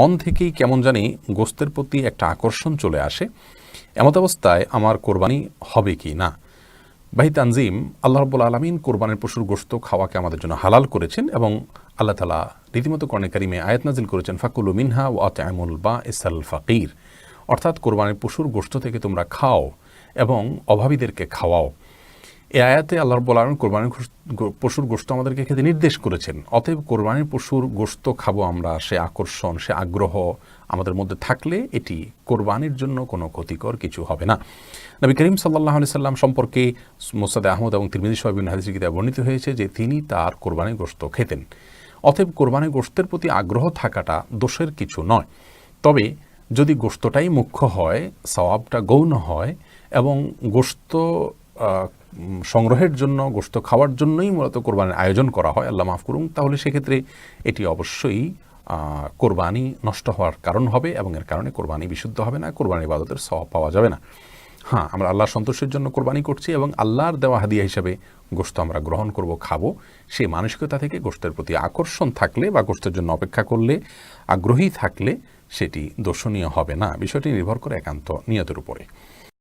মন থেকেই কেমন জানি গোস্তের প্রতি একটা আকর্ষণ চলে আসে। এমত অবস্থায় আমার কোরবানি হবে কি না? ভাই তানজিম, আল্লাহ রব্বুল আলমিন কোরবানির পশুর গোস্ত খাওয়াকে আমাদের জন্য হালাল করেছেন এবং আল্লাহ তালা রীতিমতো কর্ণে কারিমে আয়াত নাজিল করেছেন, ফাকুল মিনহা ও আতামুল বা ইসাল ফাকির। অর্থাৎ কোরবানির পশুর গোস্ত থেকে তোমরা খাও এবং অভাবীদেরকে খাওয়াও। এ আয়াতে আল্লাহ রব্বুল আলম কোরবানির পশুর গোস্ত আমাদেরকে খেতে নির্দেশ করেছেন। অতএব কোরবানির পশুর গোস্ত খাব আমরা, সে আকর্ষণ, সে আগ্রহ আমাদের মধ্যে থাকলে এটি কোরবানির জন্য কোনো ক্ষতিকর কিছু হবে না। নবী করিম সাল্লাহ আলি সাল্লাম সম্পর্কে মোসাদ আহমদ এবং তিরমিদি সাহেবিন হাদিস গীতায় বর্ণিত হয়েছে যে তিনি তার কোরবানির গোস্ত খেতেন। অতএব কোরবানির গোস্তের প্রতি আগ্রহ থাকাটা দোষের কিছু নয়। তবে যদি গোস্তটাই মুখ্য হয়, সওয়াবটা গৌণ হয় এবং গোস্ত সংগ্রহের জন্য গোস্ত খাওয়ার জন্যই মূলত কোরবানির আয়োজন করা হয়, আল্লাহ মাফ করুন। তাহলে সেক্ষেত্রে এটি অবশ্যই কোরবানি নষ্ট হওয়ার কারণ হবে এবং এর কারণে কোরবানি বিশুদ্ধ হবে না, কোরবানি ইবাদতের সওয়াব পাওয়া যাবে না। হ্যাঁ আমরা আল্লাহর সন্তোষের জন্য কোরবানি করছি এবং আল্লাহর দেওয়া হাদিয়া হিসাবে গোস্ত আমরা গ্রহণ করব, খাব। সেই মানসিকতা থেকে গোস্তের প্রতি আকর্ষণ থাকলে বা গোস্তের জন্য অপেক্ষা করলে, আগ্রহী থাকলে সেটি দর্শনীয় হবে না। বিষয়টি নির্ভর করে একান্ত নিয়তের উপরে।